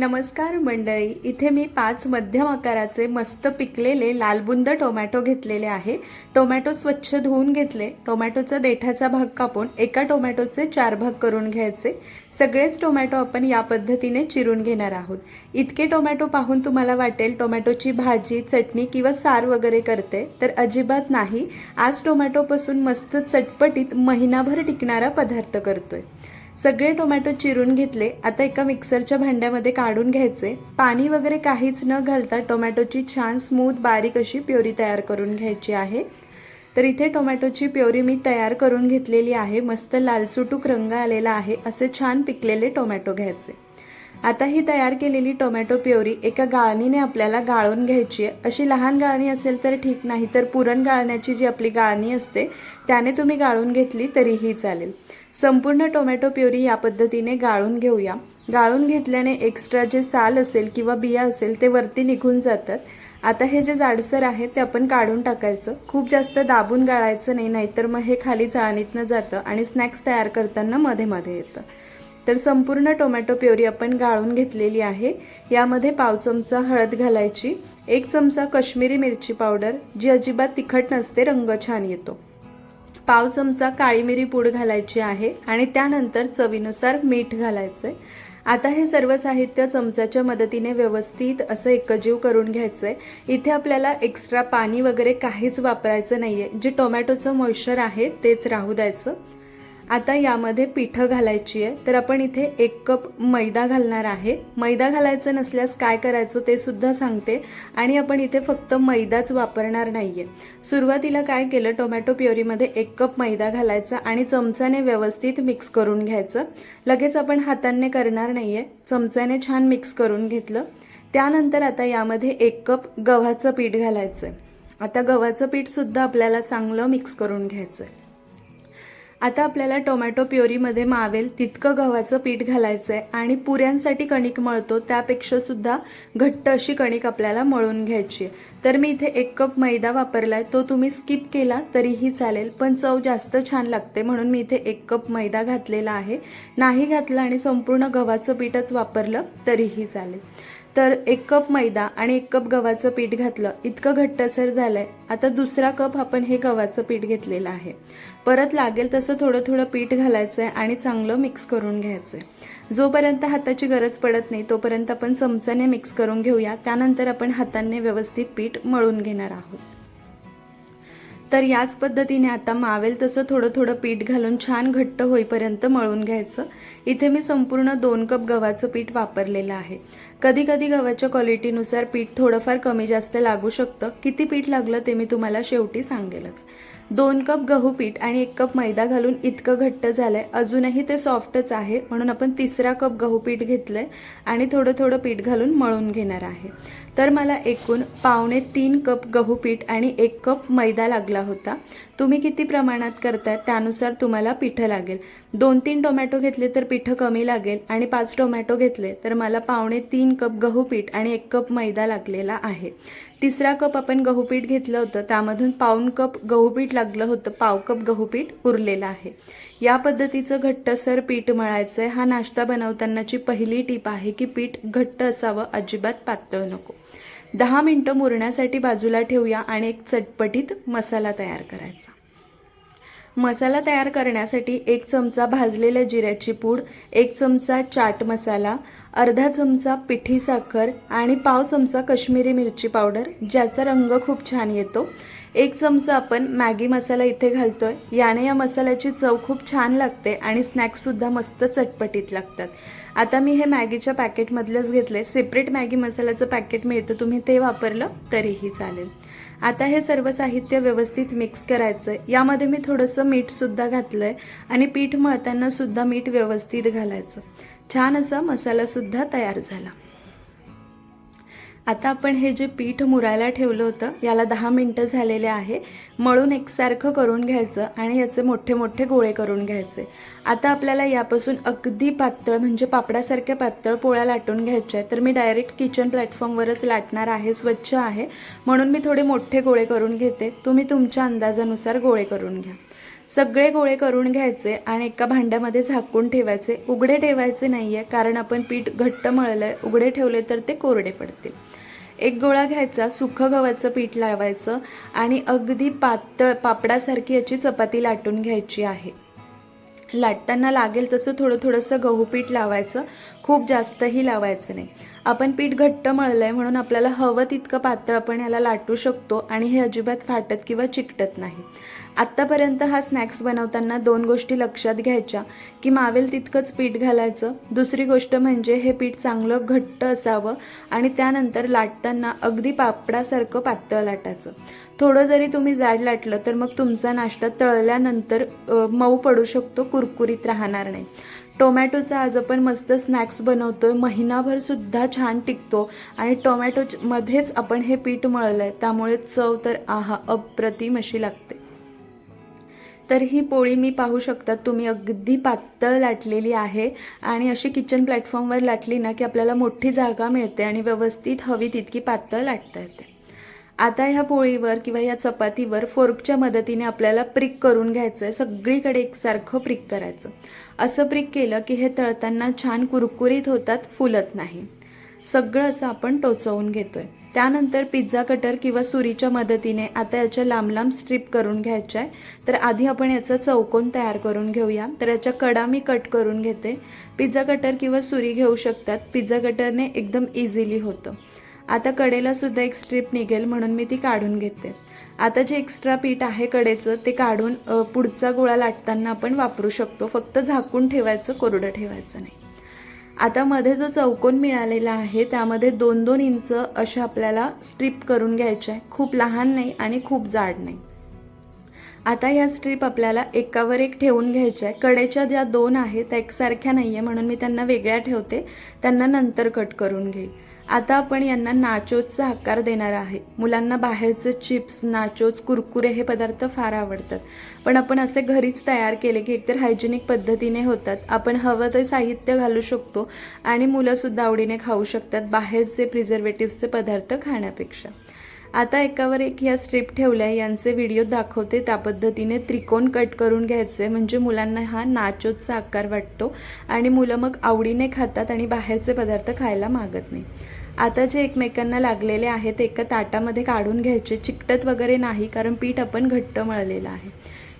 नमस्कार मंडळी इथे मी पाच मध्यम आकाराचे मस्त पिकलेले लालबुंद टोमॅटो घेतलेले आहे. टोमॅटो स्वच्छ धुवून घेतले. टोमॅटोचा देठाचा भाग कापून एका टोमॅटोचे चार भाग करून घ्यायचे. सगळेच टोमॅटो आपण या पद्धतीने चिरून घेणार आहोत. इतके टोमॅटो पाहून तुम्हाला वाटेल टोमॅटोची भाजी चटणी किंवा सार वगैरे करते तर अजिबात नाही. आज टोमॅटोपासून मस्त चटपटीत महिनाभर टिकणारा पदार्थ करतोय. सगळे टोमॅटो चिरून घेतले. आता एका मिक्सरच्या भांड्यामध्ये काढून घ्यायचे. पाणी वगैरे काहीच न घालता टोमॅटोची छान स्मूथ बारीक अशी प्युरी तयार करून घ्यायची आहे. तर इथे टोमॅटोची प्युरी मी तयार करून घेतलेली आहे. मस्त लालचुटूक रंग आलेला आहे. असे छान पिकलेले टोमॅटो घ्यायचे. आता ही तयार केलेली टोमॅटो प्युरी एका गाळणीने आपल्याला गाळून घ्यायची आहे. अशी लहान गाळणी असेल तर ठीक नाही तर पुरण गाळण्याची जी आपली गाळणी असते त्याने तुम्ही गाळून घेतली तरीही चालेल. संपूर्ण टोमॅटो प्युरी या पद्धतीने गाळून घेऊया. गाळून घेतल्याने एक्स्ट्रा जे साल असेल किंवा बिया असेल ते वरती निघून जातात. आता हे जे जाडसर आहे ते आपण काढून टाकायचं. खूप जास्त दाबून गाळायचं नाही नाहीतर मग हे खाली चाळणीतनं जातं आणि स्नॅक्स तयार करताना मध्ये मध्ये येतं. तर संपूर्ण टोमॅटो प्युरी आपण गाळून घेतलेली आहे. यामध्ये पाव चमचा हळद घालायची एक चमचा कश्मीरी मिरची पावडर जी अजिबात तिखट नसते रंग छान येतो. पाव चमचा काळी मिरी पूड घालायची आहे आणि त्यानंतर चवीनुसार मीठ घालायचं आहे आता हे सर्व साहित्य चमच्याच्या मदतीने व्यवस्थित असं एकजीव करून घ्यायचं आहे इथे आपल्याला एक्स्ट्रा पाणी वगैरे काहीच वापरायचं नाही आहे जे टोमॅटोचं मॉइश्चर आहे तेच राहू द्यायचं. आता यामध्ये पिठं घालायची आहे. तर आपण इथे एक कप मैदा घालणार आहे. मैदा घालायचं नसल्यास काय करायचं ते सुद्धा सांगते. आणि आपण इथे फक्त मैदाच वापरणार नाही आहे सुरुवातीला काय केलं टोमॅटो प्युरीमध्ये एक कप मैदा घालायचा आणि चमच्याने व्यवस्थित मिक्स करून घ्यायचं. लगेच आपण हाताने करणार नाही आहे चमच्याने छान मिक्स करून घेतलं. त्यानंतर आता यामध्ये एक कप गव्हाचं पीठ घालायचं आहे आता गव्हाचं पीठसुद्धा आपल्याला चांगलं मिक्स करून घ्यायचं आहे आता आपल्याला टोमॅटो प्युरीमध्ये मावेल तितकं गव्हाचं पीठ घालायचं आहे आणि पुऱ्यांसाठी कणिक मळतो त्यापेक्षा सुद्धा घट्ट अशी कणिक आपल्याला मळून घ्यायची आहे. तर मी इथे एक कप मैदा वापरला आहे तो तुम्ही स्किप केला तरीही चालेल पण चव जास्त छान लागते म्हणून मी इथे एक कप मैदा घातलेला आहे. नाही घातला आणि संपूर्ण गव्हाचं पीठच वापरलं तरीही चालेल. तर एक कप मैदा आणि एक कप गव्हाचं पीठ घातलं. इतकं घट्टसर झालं आहे आता दुसरा कप आपण हे गव्हाचं पीठ घेतलेलं आहे. परत लागेल तसं थोडं थोडं पीठ घालायचं आहे आणि चांगलं मिक्स करून घ्यायचं आहे जोपर्यंत हाताची गरज पडत नाही तोपर्यंत आपण चमच्याने मिक्स करून घेऊया. त्यानंतर आपण हाताने व्यवस्थित पीठ मळून घेणार आहोत. तर याच पद्धतीने आता मावेल तसं थोडं थोडं पीठ घालून छान घट्ट होईपर्यंत मळून घ्यायचं. इथे मी संपूर्ण दोन कप गव्हाचं पीठ वापरलेलं आहे. कधी कधी गव्हाच्या क्वालिटीनुसार पीठ थोडंफार कमी जास्त लागू शकतं. किती पीठ लागलं ते मी तुम्हाला शेवटी सांगेलच. दोन कप गहू पीठ आणि एक कप मैदा घालून इतकं घट्ट झालं आहे अजूनही ते सॉफ्टच आहे. म्हणून आपण तिसरा कप गहू पीठ घेतलंय आणि थोडं थोडं पीठ घालून मळून घेणार आहे. तर मला एकूण पावणे तीन कप गहू पीठ आणि एक कप मैदा लागला होता. तुम्ही किती प्रमाणात करताय त्यानुसार तुम्हाला पिठं लागेल. दोन तीन टोमॅटो घेतले तर पिठं कमी लागेल आणि पाच टोमॅटो घेतले तर मला पावणे तीन कप गहू पीठ आणि एक कप मैदा लागलेला आहे. तिसरा कप आपण गहू पीठ घेतलं होतं त्यामधून पाऊन कप गहू पीठ लागलं होतं पाव कप गहू पीठ उरलेलं आहे. या पद्धतीचं घट्टसर पीठ मळायचं आहे हा नाश्ता बनवतानाची पहिली टीप आहे की पीठ घट्ट असावं अजिबात पातळ नको. दहा मिनटं मुरण्यासाठी बाजूला ठेवूया आणि एक चटपटीत मसाला तयार करायचा. मसाला तयार करण्यासाठी एक चमचा भाजलेल्या जिऱ्याची पूड एक चमचा चाट मसाला अर्धा चमचा पिठी साखर आणि पाव चमचा कश्मीरी मिरची पावडर ज्याचा रंग खूप छान येतो. एक चमचा आपण मॅगी मसाला इथे घालतोय. याने या मसाल्याची चव खूप छान लागते आणि स्नॅक्ससुद्धा मस्त चटपटीत लागतात. आता मी हे मॅगीच्या पॅकेटमधलंच आहे सेपरेट मॅगी मसाल्याचं पॅकेट मिळतं तुम्ही ते वापरलं तरीही चालेल. आता हे सर्व साहित्य व्यवस्थित मिक्स करायचं. आहे यामध्ये मी थोडंसं मीठसुद्धा घातलं आहे आणि पीठ मळताना सुद्धा मीठ व्यवस्थित घालायचं. छान असा मसालासुद्धा तयार झाला. आता आपण हे जे पीठ मुरायला ठेवलं होतं याला दहा मिनटं झालेले आहे. मळून एकसारखं करून घ्यायचं आणि याचे मोठे मोठे गोळे करून घ्यायचे. आता आपल्याला यापासून अगदी पातळ म्हणजे पापडासारख्या पातळ पोळ्या लाटून घ्यायच्या आहेत. तर मी डायरेक्ट किचन प्लॅटफॉर्मवरच लाटणार आहे स्वच्छ आहे. म्हणून मी थोडे मोठे गोळे करून घेते. तुम्ही तुमच्या अंदाजानुसार गोळे करून घ्या. सगळे गोळे करून घ्यायचे आणि एका भांड्यामध्ये झाकून ठेवायचे. उघडे ठेवायचे नाही आहे कारण आपण पीठ घट्ट मळलं आहे उघडे ठेवले तर ते कोरडे पडतील. एक गोळा घ्यायचा सुखं गव्हाचं पीठ लावायचं आणि अगदी पातळ पापडासारखी याची चपाती लाटून घ्यायची आहे. लाटताना लागेल तसं थोडं थोडंसं गहू पीठ लावायचं. खूप जास्तही लावायचं नाही. आपण पीठ घट्ट मळलं आहे म्हणून आपल्याला हवं तितकं पातळ आपण याला लाटू शकतो आणि हे अजिबात फाटत किंवा चिकटत नाही. आत्तापर्यंत हा स्नॅक्स बनवताना दोन गोष्टी लक्षात घ्यायच्या. की मावेल तितकंच पीठ घालायचं. दुसरी गोष्ट म्हणजे हे पीठ चांगलं घट्ट असावं आणि त्यानंतर लाटताना अगदी पापडासारखं पातळ लाटायचं. थोडं जरी तुम्ही जाड लाटलं तर मग तुमचा नाश्ता तळल्यानंतर मऊ पडू शकतो कुरकुरीत राहणार नाही. टोमॅटोचा आज आपण मस्त स्नॅक्स बनवतो आहे महिनाभरसुद्धा छान टिकतो. आणि टोमॅटोमध्येच आपण हे पीठ मळलं आहे त्यामुळे चव तर आहा अप्रतिम अशी लागते. तर ही पोळी मी पाहू शकता तुम्ही अगदी पातळ लाटलेली आहे. आणि अशी किचन प्लॅटफॉर्मवर लाटली ना की आपल्याला मोठी जागा मिळते आणि व्यवस्थित हवी तितकी पातळ लाटता येते. आता ह्या पोळीवर किंवा या चपातीवर फोर्कच्या मदतीने आपल्याला प्रिक करून घ्यायचं आहे सगळीकडे एकसारखं प्रिक करायचं. असं प्रिक केलं की हे तळताना छान कुरकुरीत होतात फुलत नाही. सगळं असं आपण टोचवून घेतोय. त्यानंतर पिझ्झा कटर किंवा सुरीच्या मदतीने आता याच्या लांब लांब स्ट्रीप करून घ्यायच्या आहे तर आधी आपण याचा चौकोन तयार करून घेऊया. तर याच्या कडा मी कट करून घेते. पिझ्झा कटर किंवा सुरी घेऊ शकतात. पिझ्झा कटरने एकदम इझिली होतं. आता कडेला सुद्धा एक स्ट्रीप निघेल म्हणून मी ती काढून घेते. आता जे एक्स्ट्रा पीठ आहे कडेचं ते काढून पुढचा गोळा लाटताना आपण वापरू शकतो. फक्त झाकून ठेवायचं कोरडं ठेवायचं नाही. आता मध्ये जो चौकोन मिळालेला आहे त्यामध्ये दोन दोन इंच अशा आपल्याला स्ट्रीप करून घ्यायच्या आहे खूप लहान नाही आणि खूप जाड नाही. आता ह्या स्ट्रीप आपल्याला एकावर एक ठेवून घ्यायच्या आहे कडेच्या ज्या दोन आहेत त्या एकसारख्या नाही आहे म्हणून मी त्यांना वेगळ्या ठेवते. त्यांना नंतर कट करून घेईल. आता आपण यांना नाचोजचा आकार देणार आहे. मुलांना बाहेरचे चिप्स नाचोज कुरकुरे हे पदार्थ फार आवडतात. पण आपण असे घरीच तयार केले की एकतर हायजेनिक पद्धतीने होतात. आपण हवं ते साहित्य घालू शकतो आणि मुलंसुद्धा आवडीने खाऊ शकतात बाहेरचे प्रिझर्वेटिव्हचे पदार्थ खाण्यापेक्षा. आता एकावर एक ह्या स्ट्रीप ठेवल्या यांचे व्हिडिओ दाखवते. त्या पद्धतीने त्रिकोण कट करून घ्यायचे. म्हणजे मुलांना हा नाचोजचा आकार वाटतो आणि मुलं मग आवडीने खातात आणि बाहेरचे पदार्थ खायला मागत नाही. आता जे एकमेकांना लागलेले आहेत ते एका ताटामध्ये काढून घ्यायचे. चिकटत वगैरे नाही कारण पीठ आपण घट्ट मळलेलं आहे.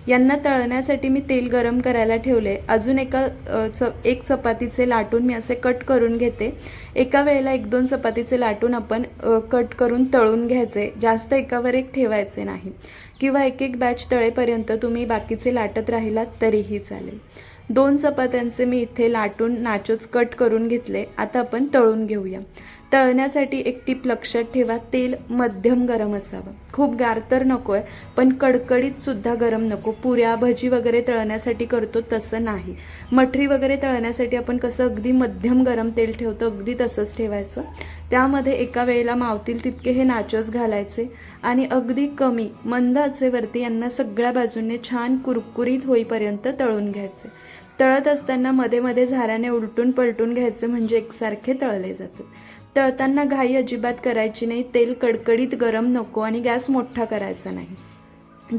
यांना तळण्यासाठी मी तेल गरम करायला ठेवले. अजून एका च एक चपातीचे लाटून मी असे कट करून घेते. एका वेळेला एक दोन चपातीचे लाटून आपण कट करून तळून घ्यायचे. जास्त एकावर एक ठेवायचे नाही. किंवा एक एक बॅच तळेपर्यंत तुम्ही बाकीचे लाटत राहिलात तरीही चालेल. दोन चपात्यांचे मी इथे लाटून नाचोच कट करून घेतले. आता आपण तळून घेऊया. तळण्यासाठी एक टीप लक्षात ठेवा तेल मध्यम गरम असावं. खूप गार तर नको आहे पण कडकडीत सुद्धा गरम नको. पुऱ्या भजी वगैरे तळण्यासाठी करतो तसं नाही. मठरी वगैरे तळण्यासाठी आपण कसं अगदी मध्यम गरम तेल ठेवतो अगदी तसंच ठेवायचं. त्यामध्ये एका वेळेला मावतील तितके हे नाचोस घालायचे आणि अगदी कमी मंद आचेवरती यांना सगळ्या बाजूने छान कुरकुरीत होईपर्यंत तळून घ्यायचे. तळत असताना मध्ये मध्ये झाऱ्याने उलटून पलटून घ्यायचे म्हणजे एकसारखे तळले जातात तळताना घाई अजिबात करायची नाही. तेल कडकडीत गरम नको आणि गॅस मोठा करायचा नाही.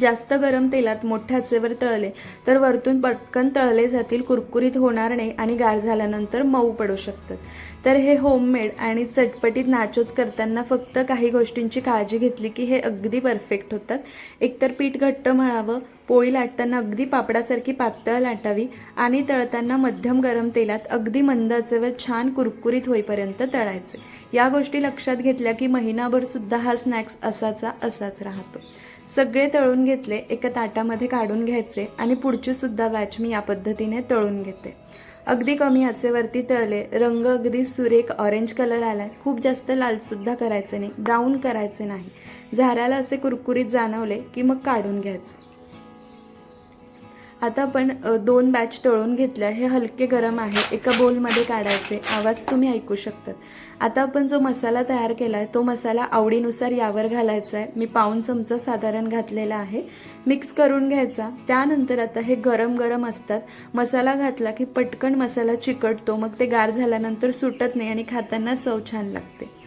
जास्त गरम तेलात मोठ्या आचेवर तळले तर वरतून पटकन तळले जातील कुरकुरीत होणार नाही आणि गार झाल्यानंतर मऊ पडू शकतात. तर हे होममेड आणि चटपटीत नाचोच करताना फक्त काही गोष्टींची काळजी घेतली की हे अगदी परफेक्ट होतात. एकतर पीठ घट्ट म्हणावं पोळी लाटताना अगदी पापडासारखी पातळ लाटावी आणि तळताना मध्यम गरम तेलात अगदी मंदाचेवर छान कुरकुरीत होईपर्यंत तळायचे. या गोष्टी लक्षात घेतल्या की महिनाभर सुद्धा हा स्नॅक्स असाचा असाच राहतो. सगळे तळून घेतले एका ताटामध्ये काढून घ्यायचे आणि पुढची सुद्धा बॅच मी या पद्धतीने तळून घेते. अगदी कमी आचेवरती तळले रंग अगदी सुरेख ऑरेंज कलर आला खूप जास्त लालसुद्धा करायचे नाही ब्राऊन करायचे नाही. झाऱ्याला असे कुरकुरीत जाणवले की मग काढून घ्यायचे. आता आपण दोन बॅच तळून घेतल्या. हे हलके गरम आहे. एका बोलमध्ये काढायचे. आवाज तुम्ही ऐकू शकतात. आता आपण जो मसाला तयार केला आहे तो मसाला आवडीनुसार यावर घालायचा आहे मी पाऊन चमचा साधारण घातलेला आहे. मिक्स करून घ्यायचा. त्यानंतर आता हे गरम गरम असतात. मसाला घातला की पटकन मसाला चिकटतो. मग ते गार झाल्यानंतर सुटत नाही आणि खाताना चव छान लागते.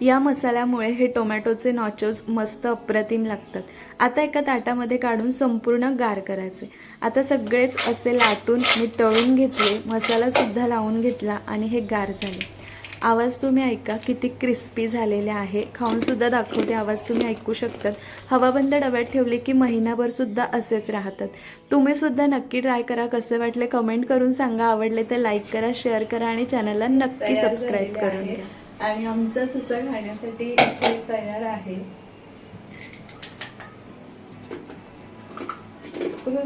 या मसाल्यामुळे हे टोमॅटोचे नॉचोज मस्त अप्रतिम लागतात. आता एका ताटामध्ये काढून संपूर्ण गार करायचे. आता सगळेच असे लाटून मी तळून घेतले मसालासुद्धा लावून घेतला आणि हे गार झाले. आवाज तुम्ही ऐका किती क्रिस्पी झालेले आहे. खाऊनसुद्धा दाखवते आवाज तुम्ही ऐकू शकतात. हवाबंद डब्यात ठेवले की महिनाभरसुद्धा असेच राहतात. तुम्हीसुद्धा नक्की ट्राय करा कसे वाटले कमेंट करून सांगा. आवडले तर लाईक करा शेअर करा आणि चॅनलला नक्की सबस्क्राईब करून. घ्या. आणि आमचा सुसा खाण्यासाठी इथे तयार आहे बघा.